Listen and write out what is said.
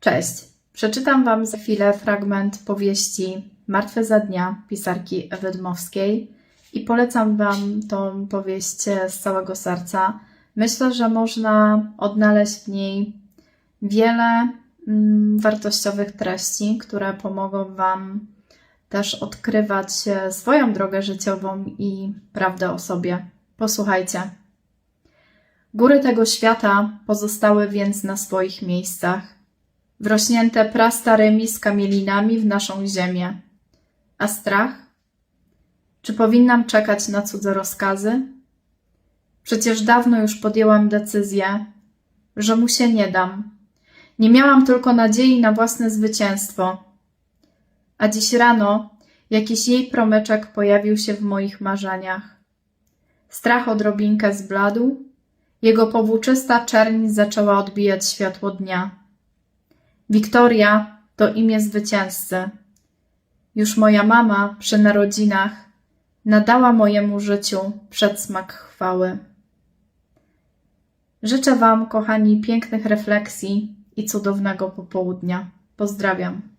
Cześć. Przeczytam Wam za chwilę fragment powieści Martwe za dnia pisarki Ewy Dmowskiej i polecam Wam tą powieść z całego serca. Myślę, że można odnaleźć w niej wiele mm, wartościowych treści, które pomogą Wam też odkrywać swoją drogę życiową i prawdę o sobie. Posłuchajcie. Góry tego świata pozostały więc na swoich miejscach, wrośnięte prastarymi skamielinami w naszą ziemię. A strach? Czy powinnam czekać na cudze rozkazy? Przecież dawno już podjęłam decyzję, że mu się nie dam. Nie miałam tylko nadziei na własne zwycięstwo. A dziś rano jakiś jej promyczek pojawił się w moich marzeniach. Strach odrobinkę zbladł, jego powłóczysta czerń zaczęła odbijać światło dnia. Wiktoria to imię zwycięzcy. Już moja mama przy narodzinach nadała mojemu życiu przedsmak chwały. Życzę Wam, kochani, pięknych refleksji i cudownego popołudnia. Pozdrawiam.